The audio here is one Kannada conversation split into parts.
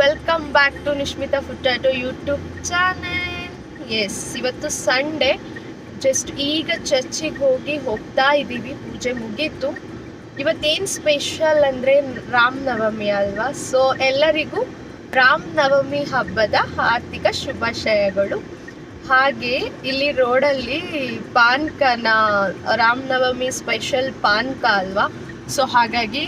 ವೆಲ್ಕಮ್ ಬ್ಯಾಕ್ ಟು ನಿಶ್ಮಿತಾ ಫುಟ್ಟಾಟೋ ಯೂಟ್ಯೂಬ್ ಚಾನೆಲ್ ಎಸ್ ಇವತ್ತು ಸಂಡೇ ಜಸ್ಟ್ ಈಗ ಚರ್ಚಿಗೆ ಹೋಗಿ ಹೋಗ್ತಾ ಇದ್ದೀವಿ ಪೂಜೆ ಮುಗೀತು. ಇವತ್ತೇನು ಸ್ಪೆಷಲ್ ಅಂದರೆ ರಾಮನವಮಿ ಅಲ್ವಾ? ಸೊ ಎಲ್ಲರಿಗೂ ರಾಮನವಮಿ ಹಬ್ಬದ ಆರ್ಥಿಕ ಶುಭಾಶಯಗಳು. ಹಾಗೆ ಇಲ್ಲಿ ರೋಡಲ್ಲಿ ಪಾನ್ಕನ ರಾಮನವಮಿ ಸ್ಪೆಷಲ್ ಪಾನ್ಕ ಅಲ್ವಾ? ಸೊ ಹಾಗಾಗಿ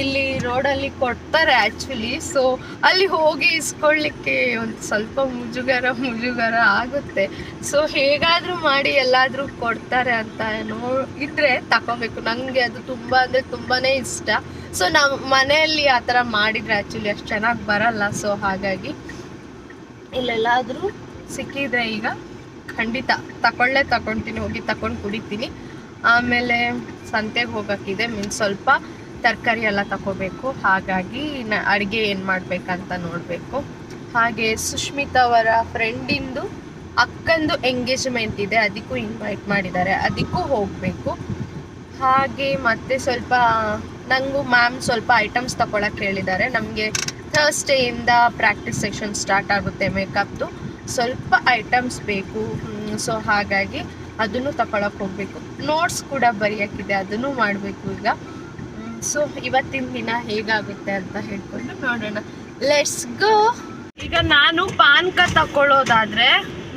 ಇಲ್ಲಿ ರೋಡಲ್ಲಿ ಕೊಡ್ತಾರೆ ಆ್ಯಕ್ಚುಲಿ ಸೊ ಅಲ್ಲಿ ಹೋಗಿ ಇಸ್ಕೊಳ್ಳಿಕ್ಕೆ ಒಂದು ಸ್ವಲ್ಪ ಮುಜುಗರ ಮುಜುಗರ ಆಗುತ್ತೆ. ಸೊ ಹೇಗಾದರೂ ಮಾಡಿ ಎಲ್ಲಾದರೂ ಕೊಡ್ತಾರೆ ಅಂತ ನೋ, ಇದ್ರೆ ತಗೋಬೇಕು ನನಗೆ ಅದು ತುಂಬ ಅಂದರೆ ತುಂಬಾ ಇಷ್ಟ. ಸೊ ನಮ್ಮ ಮನೆಯಲ್ಲಿ ಆ ಥರ ಮಾಡಿದರೆ ಆ್ಯಕ್ಚುಲಿ ಅಷ್ಟು ಚೆನ್ನಾಗಿ ಬರಲ್ಲ. ಸೊ ಹಾಗಾಗಿ ಇಲ್ಲೆಲ್ಲಾದರೂ ಸಿಕ್ಕಿದ್ರೆ ಈಗ ಖಂಡಿತ ತಗೊಳ್ಳೇ ತಗೊಳ್ತೀನಿ ಹೋಗಿ ತಗೊಂಡು ಕುಡಿತೀನಿ. ಆಮೇಲೆ ಸಂತೆಗೆ ಹೋಗೋಕ್ಕಿದೆ ಮೀನ್ಸ್ ಸ್ವಲ್ಪ ತರಕಾರಿ ಎಲ್ಲ ತಗೋಬೇಕು. ಹಾಗಾಗಿ ಅಡುಗೆ ಏನು ಮಾಡಬೇಕಂತ ನೋಡಬೇಕು. ಹಾಗೆ ಸುಷ್ಮಿತಾ ಅವರ ಫ್ರೆಂಡಿಂದು ಅಕ್ಕಂದು ಎಂಗೇಜ್ಮೆಂಟ್ ಇದೆ. ಅದಕ್ಕೂ ಇನ್ವೈಟ್ ಮಾಡಿದ್ದಾರೆ. ಅದಕ್ಕೂ ಹೋಗಬೇಕು. ಹಾಗೆ ಮತ್ತೆ ಸ್ವಲ್ಪ ನನಗೂ ಮ್ಯಾಮ್ ಸ್ವಲ್ಪ ಐಟಮ್ಸ್ ತಗೊಳಕ್ಕೆ ಹೇಳಿದ್ದಾರೆ. ನಮಗೆ ಥರ್ಸ್ಡೇಯಿಂದ ಪ್ರಾಕ್ಟೀಸ್ ಸೆಕ್ಷನ್ ಸ್ಟಾರ್ಟ್ ಆಗುತ್ತೆ ಮೇಕಪ್ದು ಸ್ವಲ್ಪ ಐಟಮ್ಸ್ ಬೇಕು. ಸೊ ಹಾಗಾಗಿ ಅದನ್ನು ತಗೊಳಕ್ಕೆ ಹೋಗಬೇಕು. ನೋಟ್ಸ್ ಕೂಡ ಬರೆಯೋಕ್ಕಿದೆ ಅದನ್ನು ಮಾಡಬೇಕು ಈಗ. ಸೊ ಇವತ್ತಿನ ದಿನ ಹೇಗಾಗುತ್ತೆ ಅಂತ ಹೇಳ್ಕೊಂಡು ನೋಡೋಣ. ಲೆಟ್ಸ್ ಗೋ ಈಗ ನಾನು ಪಾನ್ಕ ತಕೊಳ್ಳೋದಾದ್ರೆ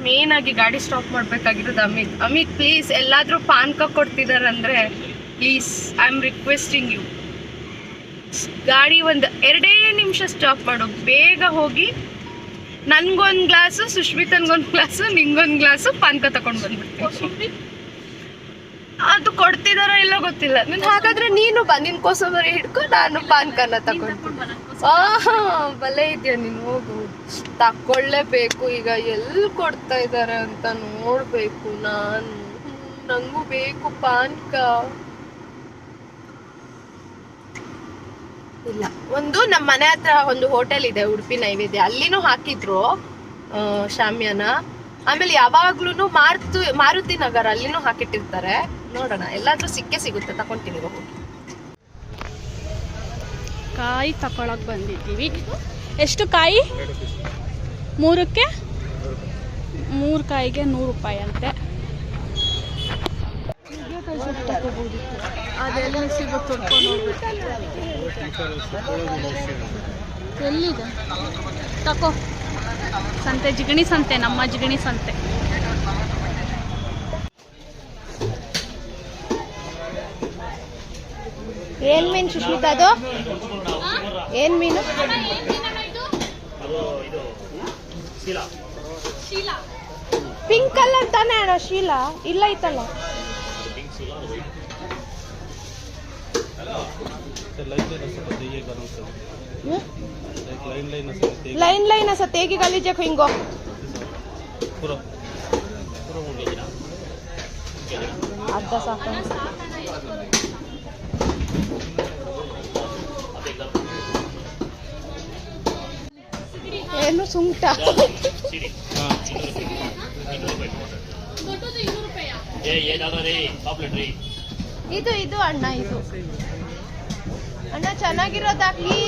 ಮೇನ್ ಆಗಿ ಗಾಡಿ ಸ್ಟಾಪ್ ಮಾಡ್ಬೇಕಾಗಿರೋದು ಅಮಿತ್. ಅಮಿತ್ ಪ್ಲೀಸ್ ಎಲ್ಲಾದ್ರೂ ಪಾನ್ಕ ಕೊಡ್ತಿದಾರಂದ್ರೆ please I am requesting you ಗಾಡಿ ಒಂದು ಎರಡೇ ನಿಮಿಷ ಸ್ಟಾಪ್ ಮಾಡು. ಬೇಗ ಹೋಗಿ ನನ್ಗೊಂದು ಗ್ಲಾಸು ಸುಶ್ಮಿತನ್ಗೊಂದು ಗ್ಲಾಸು ನಿಂಗೊಂದು ಗ್ಲಾಸು ಪಾನ್ಕ ತಗೊಂಡು ಬಂದ್ಬಿಡ್ತೀನಿ. ಅದು ಕೊಡ್ತಿದಾರ ಇಲ್ಲ ಗೊತ್ತಿಲ್ಲ. ನೀನ್ ಹಾಗಾದ್ರೆ ನೀನು ಬಾ ನಿನ್ ಕೋಸಂಬರಿ ಹಿಡ್ಕೊ ನಾನು ಪಾನ್ಕನ ತಗೊಂಡು ಹಾ ಬಲೆ ಇದೆಯಾ ನೀನು? ಹೋಗು. ತಕೊಳ್ಳೇಬೇಕು ಈಗ ಎಲ್ಲಿ ಕೊಡ್ತಾ ಇದ್ದಾರೆ ಅಂತ ನೋಡ್ಬೇಕು ನಾನು. ನಂಗೂ ಬೇಕು ಪಾನ್ಕ ಇಲ್ಲ ಒಂದು ನಮ್ಮ ಮನೆ ಹತ್ರ ಒಂದು ಹೋಟೆಲ್ ಇದೆ ಉಡುಪಿ ನೈವೇದ್ಯ. ಅಲ್ಲಿನೂ ಹಾಕಿದ್ರು ಶಾಮ್ಯಾನ ಆಮೇಲೆ ಯಾವಾಗ್ಲೂ ಮಾರುತಿ ಮಾರುತಿ ನಗರ ಅಲ್ಲಿನೂ ಹಾಕಿಟ್ಟಿರ್ತಾರೆ. ನೋಡೋಣ, ಎಲ್ಲಾದ್ರೂ ಸಿಕ್ಕೇ ಸಿಗುತ್ತೆ, ತಕೊಂತೀನಿ ಕಾಯಿ ತಕೊಳಕ್ ಬಂದಿದ್ದೀವಿ. ಎಷ್ಟು ಕಾಯಿ? ಮೂರಕ್ಕೆ? ಮೂರು ಕಾಯಿಗೆ ನೂರು ರೂಪಾಯಿ ಅಂತೆ. ಎಲ್ಲಿದೆ? ತಕೋ. ಸಂತೆ ಜಿಗಣಿ ಸಂತೆ ನಮ್ಮ ಜಿಗಣಿ ಸಂತೆ. ಏನ್ ಮೀನು ಸುಷ್ಮಿತಾ ಅದು? ಏನ್ ಮೀನು? ಪಿಂಕ್ ಕಲರ್ ತಾನೇ ಅಣ್ಣ ಶೀಲಾ? ಇಲ್ಲ ಐತಲ್ಲ. ಲೈನ್ ಲೈನ್ ಅಸ ತೇಗಿ ಗಲೀಜಕ್ಕೆ ಹಿಂಗೋ. ಅರ್ಧ ಸಾಕು. ಏನು ಸುಂಟ? ಇದು ಇದು ಅಣ್ಣ ಇದು. ಅಣ್ಣ ಚೆನ್ನಾಗಿರೋದಾಗ್ಲಿ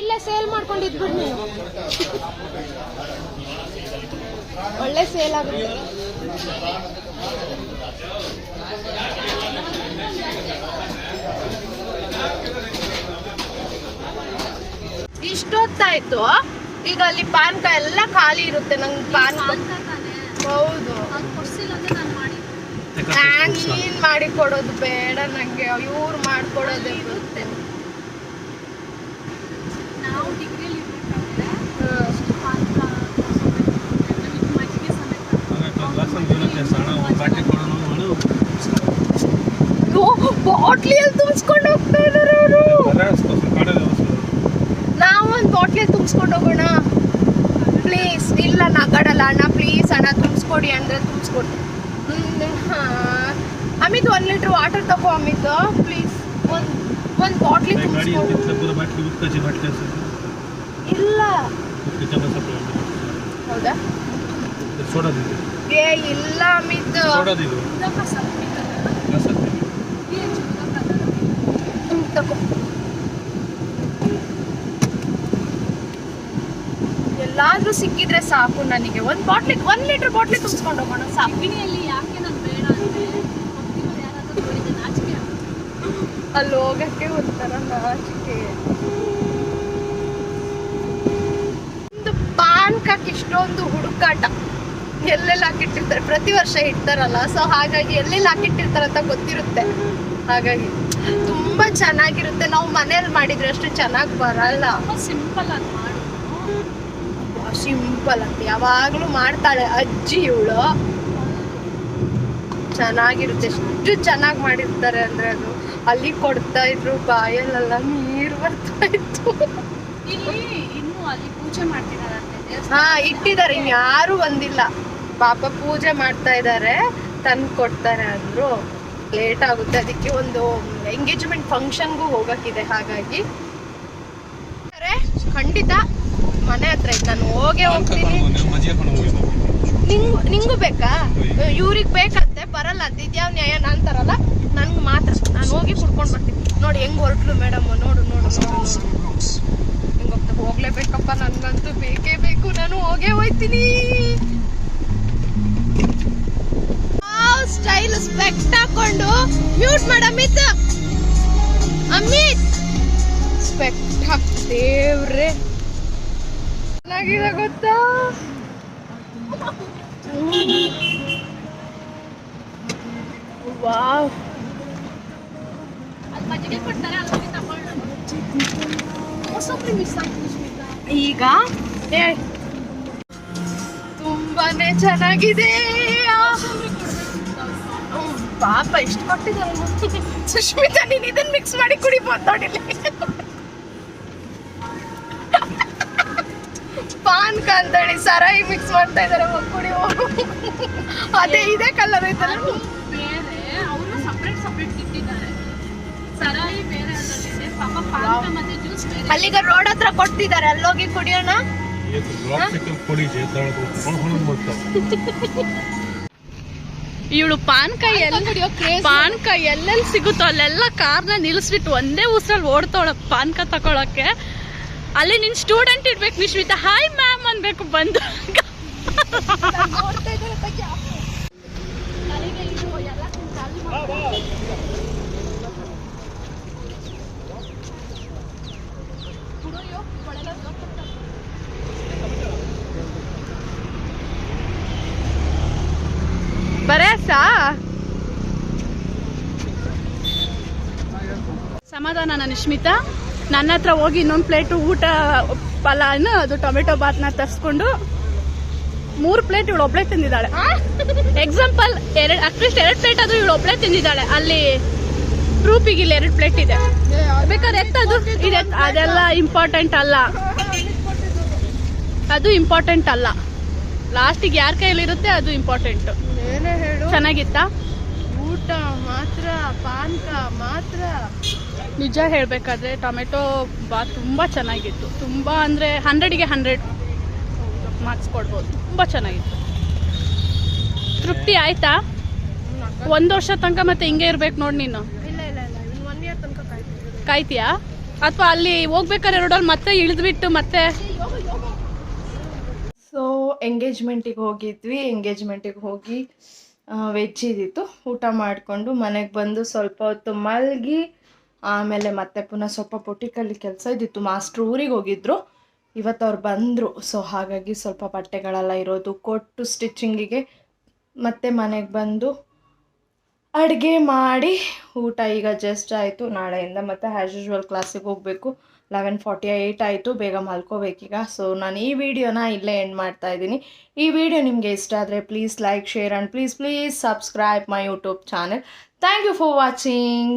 ಇಲ್ಲ ಸೇಲ್ ಮಾಡ್ಕೊಂಡು ಒಳ್ಳೆ ಸೇಲ್ ಆಗುತ್ತೆ. ಇಷ್ಟೊತ್ತಾಯ್ತು. ಈಗ ಅಲ್ಲಿ ಪಾನ್ಕ ಎಲ್ಲ ಖಾಲಿ ಇರುತ್ತೆ ನಂಗೆ ಪಾನ್ಕ. ಹೌದು. ನಾನ್ ನೀನ್ ಮಾಡಿ ಕೊಡೋದು ಬೇಡ ನಂಗೆ ಇವ್ರು ಮಾಡ್ಕೊಡೋದೇ ಬರುತ್ತೆ. ನಾವು ಡಿಗ್ರಿಯಲ್ಲಿ ಬಾಟ್ಲಿಯಲ್ಲಿ ತುಂಬಿಸ್ಕೊಂಡು ಹೋಗ್ತಾ ಇದಾರೆ ಅವರು. ಒಂದು ಬಾಟ್ಲಿಯಲ್ಲಿ ತುಂಬಿಸ್ಕೊಂಡು ಹೋಗೋಣ. ಪ್ಲೀಸ್ ಇಲ್ಲ ನಗಡಲ್ಲ ಅಣ್ಣ ಪ್ಲೀಸ್ ಅಣ್ಣ ತುಂಬಿಸ್ಕೊಡಿ ಅಂದ್ರೆ ತುಂಬಿಸ್ಕೊಡಿ ಅಮಿತ್ ಒಂದು ಲೀಟ್ರ್ ವಾಟರ್ ತಗೋ ಅಮಿತ್ ಪ್ಲೀಸ್ ಒಂದು ಒಂದು ಬಾಟ್ಲಿ ಇಲ್ಲ. ಹೌದಾ? ಏ ಇಲ್ಲ ಅಮಿತ್. ತಗೋ. ಎಲ್ಲಾದ್ರೂ ಸಿಕ್ಕಿದ್ರೆ ಸಾಕು ನನಗೆ. ಒಂದು ಬಾಟ್ಲಿ ಒಂದು ಲೀಟ್ರ್ ಬಾಟ್ಲಿ ತುಂಬಿಸ್ಕೊಂಡು ಹೋಗೋಣ ಸಾಕು. ಅಲ್ಲಿ ಹೋಗಕ್ಕೆ ಒಂಥರ ನಾಚಿಕೆ. ಒಂದು ಪಾನ್ಕಕ್ಕೆ ಇಷ್ಟೊಂದು ಹುಡುಕಾಟ. ಎಲ್ಲೆಲ್ಲಿ ಹಾಕಿಟ್ಟಿರ್ತಾರೆ? ಪ್ರತಿ ವರ್ಷ ಇಡ್ತಾರಲ್ಲ. ಸೊ ಹಾಗಾಗಿ ಎಲ್ಲೆಲ್ಲಿ ಹಾಕಿಟ್ಟಿರ್ತಾರೆ ಅಂತ ಗೊತ್ತಿರುತ್ತೆ. ಹಾಗಾಗಿ ತುಂಬಾ ಚೆನ್ನಾಗಿರುತ್ತೆ. ನಾವು ಮನೇಲಿ ಮಾಡಿದ್ರೆ ಅಷ್ಟು ಚೆನ್ನಾಗಿ ಬರಲ್ಲ. ಸಿಂಪಲ್ ಆಗಿ ಮಾಡು ಸಿಂಪಲ್ ಅಂತ ಯಾವಾಗ್ಲೂ ಮಾಡ್ತಾಳೆ ಅಜ್ಜಿ ಇವಳು. ಚೆನ್ನಾಗಿರುತ್ತೆ. ಎಷ್ಟು ಚೆನ್ನಾಗಿ ಮಾಡಿರ್ತಾರೆ ಅಂದ್ರೆ ಅದು. ಅಲ್ಲಿ ಕೊಡ್ತಾ ಇದ್ರು ಬಾಯಲ್ಲೆಲ್ಲ ನೀರು ಬರ್ತಾ ಇತ್ತು. ಇನ್ನು ಅಲ್ಲಿ ಪೂಜೆ ಮಾಡ್ತಿದಾರಂತೆ ದೇವಸ್ಥಾನ ಹಾ ಇಟ್ಟಿದ್ದಾರೆ. ಯಾರು ಬಂದಿಲ್ಲ. ಪಾಪ ಪೂಜೆ ಮಾಡ್ತಾ ಇದ್ದಾರೆ ತಂದು ಕೊಡ್ತಾರೆ ಅಂದ್ರು. ಲೇಟ್ ಆಗುತ್ತೆ. ಅದಕ್ಕೆ ಒಂದು ಎಂಗೇಜ್ಮೆಂಟ್ ಫಂಕ್ಷನ್ಗೂ ಹೋಗಕ್ಕಿದೆ. ಹಾಗಾಗಿ ಖಂಡಿತ ಮನೆ ಹತ್ರ ಇತ್ತು ನಾನು ಹೋಗೇ ಹೋಗ್ತೀನಿ. ನಿಂಗು ನಿಂಗೂ ಬೇಕಾ? ಇವ್ರಿಗೆ ಬೇಕಂತೆ ಬರಲ್ಲ ದಿದ್ಯಾವ್ ನ್ಯಾಯ ನಾನ್ ತರಲ್ಲ ನನ್ಗೆ ಮಾತ್ರ. ನಾನು ಹೋಗಿ ಕುಡ್ಕೊಂಡು ಬರ್ತೀನಿ. ನೋಡಿ ಹೆಂಗ್ ಹೊರಟ್ಲು ಮೇಡಮ್ ನೋಡು ನೋಡು ಹೆಂಗ್ ಹೋಗ್ತಾ ಹೋಗ್ಲೇಬೇಕಪ್ಪ, ನನ್ಗಂತೂ ಬೇಕೇ ಬೇಕು. ನಾನು ಹೋಗೇ ಹೋಯ್ತೀನಿ. ಸ್ಟೈಲ್ ಸ್ಪೆಕ್ಟ್ ಹಾಕೊಂಡು ಮ್ಯೂಟ್ ಮಾಡ, ಅಮಿತ್. ಅಮಿತ್. ಸ್ಪೆಕ್ಟ್ ಹಾಕ್, ದೇವ್ರೆ. ಚೆನ್ನಾಗಿದೆ, ಗೊತ್ತಾ ವಾವ್ ಅಲ್ಲಿ ಮಜ್ಜಿಗೆ ಕೊಡ್ತಾರೆ ಅಲ್ಲಿ ಹೋಗಿ ತಗೊಳ್ಳೋಣ ಹೊಸೊಬ್ರು ಮಿಸ್ ಆಗ್ತೀನಿ ಸ್ಮಿತಾ ಈಗ? ತುಂಬಾನೇ ಚೆನ್ನಾಗಿದೆ. ಪಾಪ ಇಷ್ಟು ಕೊಟ್ಟಿದ್ದಾರೆ ಸುಷ್ಮಿತಾ ನೀನ್ ಇದನ್ನ ಮಿಕ್ಸ್ ಮಾಡಿ ಕುಡಿಬೋದು ನೋಡಿ ಪಾನ್ ಅಂತೇಳಿ ಸರಾಯಿ ಮಿಕ್ಸ್ ಮಾಡ್ತಾ ಇದಾರೆ ಕುಡಿಯೋ. ಅದೇ ಇದೇ ಕಲರ್ ಐತಲ್ಲ. ಸಪ್ರೇಟ್ ಸಪ್ರೇಟ್ ಇಟ್ಟಿದ್ದಾರೆ ಸರಾಯಿ ಬೇರೆ ಅದರಲ್ಲಿದೆ ಪಾಪ ಪಾನಕ ಮತ್ತೆ ಜ್ಯೂಸ್ ಬೇರೆ ಅಲ್ಲಿಗ ರೋಡ್ ಹತ್ರ ಕೊಡ್ತಿದ್ದಾರೆ ಅಲ್ಲೋಗಿ ಕುಡಿಯೋಣ ಇವಳು ಪಾನ್ಕ ಎಲ್ಲ ಪಾನ್ಕ ಎಲ್ಲೆಲ್ಲಿ ಸಿಗುತ್ತೋ ಅಲ್ಲೆಲ್ಲ ಕಾರ್ನ ನಿಲ್ಲಿಸ್ಬಿಟ್ಟು ಒಂದೇ ಉಸಿರಲ್ಲಿ ಓಡ್ತಾವಳ ಪಾನ್ಕ ತಗೊಳಕ್ಕೆ. ಅಲ್ಲಿ ನಿನ್ ಸ್ಟೂಡೆಂಟ್ ಇರ್ಬೇಕು ವಿಶ್ವಿತ. ಹಾಯ್ ಮ್ಯಾಮ್ ಅನ್ಬೇಕು ಬಂದು. ಸಮಾಧಾನ ನಾನು ನಿಶ್ಮಿತಾ. ನನ್ನ ಹತ್ರ ಹೋಗಿ ಇನ್ನೊಂದು ಪ್ಲೇಟು ಊಟ ಪಲಾನು ಅದು ಟೊಮೆಟೊ ಬಾತ್ನ ತರಿಸ್ಕೊಂಡು ಮೂರು ಪ್ಲೇಟ್ ಇವಳು ಒಬ್ಳೆ ತಿಂದಿದ್ದಾಳೆ. ಎಕ್ಸಾಂಪಲ್ ಎರಡು ಅಟ್ಲೀಸ್ಟ್ ಎರಡು ಪ್ಲೇಟ್ ಆದ್ರೂ ಇವಳು ಒಬ್ಳೆ ತಿಂದಿದ್ದಾಳೆ. ಅಲ್ಲಿ ಪ್ರೂಫಿಗೆ ಇಲ್ಲಿ ಎರಡು ಪ್ಲೇಟ್ ಇದೆ. ಬೇಕಾದ್ರೆ ಎತ್ತದು? ಇದೆ ಅದೆಲ್ಲ ಇಂಪಾರ್ಟೆಂಟ್ ಅಲ್ಲ. ಅದು ಇಂಪಾರ್ಟೆಂಟ್ ಅಲ್ಲ. ಲಾಸ್ಟಿಗೆ ಯಾರ ಕೈಯಲ್ಲಿರುತ್ತೆ ಅದು ಇಂಪಾರ್ಟೆಂಟ್ ಚೆನ್ನಾಗಿತ್ತಾ? ಊಟ ಮಾತ್ರ ಪಾನ್ಕ ಮಾತ್ರ. ನಿಜ ಹೇಳಬೇಕಾದ್ರೆ ಟೊಮೆಟೊ ಬಾತ್ ತುಂಬ ಚೆನ್ನಾಗಿತ್ತು. ತುಂಬ ಅಂದರೆ ಹಂಡ್ರೆಡಿಗೆ ಹಂಡ್ರೆಡ್ ಮಾರ್ಕ್ಸ್ ಕೊಡ್ಬೋದು. ತುಂಬ ಚೆನ್ನಾಗಿತ್ತು. ತೃಪ್ತಿ ಆಯ್ತಾ? ಒಂದು ವರ್ಷ ತನಕ ಮತ್ತೆ ಹಿಂಗೆ ಇರ್ಬೇಕು ನೋಡಿ ನೀನು. ಇಲ್ಲ ಇಲ್ಲ ಇಲ್ಲ. ಇನ್ನು ಒನ್ ಇಯರ್ ತನಕ ಕಾಯ್ತಿರ್ಬೇಕು ಕಾಯ್ತೀಯಾ? ಅಥವಾ ಅಲ್ಲಿ ಹೋಗ್ಬೇಕಾದ್ರೆ ರೋಡಲ್ಲಿ ಮತ್ತೆ ಇಳಿದ್ಬಿಟ್ಟು ಮತ್ತೆ ಸೊ ಎಂಗೇಜ್ಮೆಂಟಿಗೆ ಹೋಗಿದ್ವಿ. ಎಂಗೇಜ್ಮೆಂಟಿಗೆ ಹೋಗಿ ವೆಜ್ ಇದ್ದಿತ್ತು ಊಟ ಮಾಡಿಕೊಂಡು ಮನೆಗೆ ಬಂದು ಸ್ವಲ್ಪ ಹೊತ್ತು ಮಲಗಿ ಆಮೇಲೆ ಮತ್ತೆ ಪುನಃ ಸ್ವಲ್ಪ ಪೊಟಿಕಲ್ಲಿ ಕೆಲಸ ಇದ್ದಿತ್ತು. ಮಾಸ್ಟ್ರು ಊರಿಗೆ ಹೋಗಿದ್ರು. ಇವತ್ತು ಅವ್ರು ಬಂದರು. ಸೊ ಹಾಗಾಗಿ ಸ್ವಲ್ಪ ಬಟ್ಟೆಗಳೆಲ್ಲ ಇರೋದು. ಕೊಟ್ಟು ಸ್ಟಿಚ್ಚಿಂಗಿಗೆ ಮತ್ತೆ ಮನೆಗೆ ಬಂದು ಅಡುಗೆ ಮಾಡಿ ಊಟ ಈಗ ಜಸ್ಟ್ ಆಯಿತು. ನಾಳೆಯಿಂದ ಮತ್ತೆ ಆ್ಯಸ್ ಯೂಶ್ವಲ್ ಕ್ಲಾಸಿಗೆ ಹೋಗಬೇಕು. ಲೆವೆನ್ ಫಾರ್ಟಿ ಏಯ್ಟ್ ಆಯಿತು. ಬೇಗ ಮಲ್ಕೋಬೇಕೀಗ ಸೊ ನಾನು ಈ ವಿಡಿಯೋನ ಇಲ್ಲೇ ಎಂಡ್ ಮಾಡ್ತಾ ಇದ್ದೀನಿ. ಈ ವಿಡಿಯೋ ನಿಮಗೆ ಇಷ್ಟ ಆದರೆ please like share and please please subscribe my YouTube channel thank you for watching